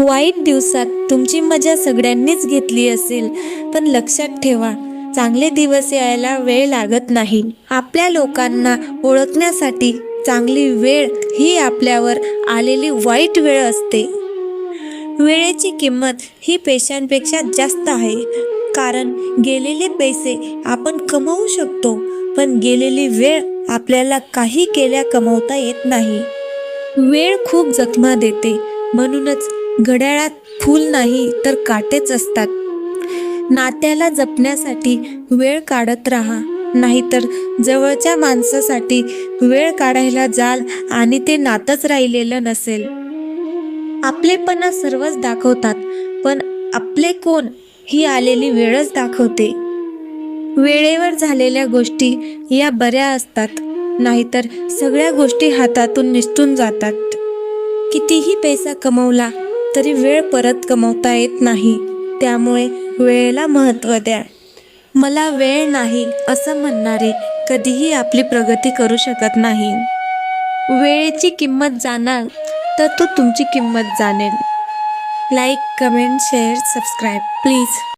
वाईट दिवसात तुमची मजा सगळ्यांनीच घेतली असेल पण लक्षात ठेवा चांगले दिवस यायला वेळ लागत नाही. आपल्या लोकांना ओळखण्यासाठी चांगली वेळ ही आपल्यावर आलेली वाईट वेळ असते. वेळेची किंमत ही पैशांपेक्षा जास्त आहे कारण गेलेले पैसे आपण कमवू शकतो पण गेलेली वेळ आपल्याला काही केल्या कमवता येत नाही. वेळ खूप जखमा देते म्हणूनच घड्याळात फूल नाही तर काटेच असतात. नात्याला जपण्यासाठी वेळ काढत राहा नाहीतर जवळच्या माणसासाठी वेळ काढायला जाल आणि ते नातच राहिलेलं नसेल. आपलेपणा सर्वच दाखवतात पण आपले कोण ही आलेली वेळच दाखवते. वेळेवर झालेल्या गोष्टी या बऱ्या असतात नाहीतर सगळ्या गोष्टी हातातून निसटून जातात. कितीही पैसा कमवला तरी वेळ परत कमवता येत नाही. त्यामुळे वेळेला महत्त्व द्या. मला वेळ नाही असं म्हणणारे कधीही आपली प्रगती करू शकत नाही. वेळेची किंमत जाणार तर तो तुमची किंमत जाणेल. Like comment share subscribe please.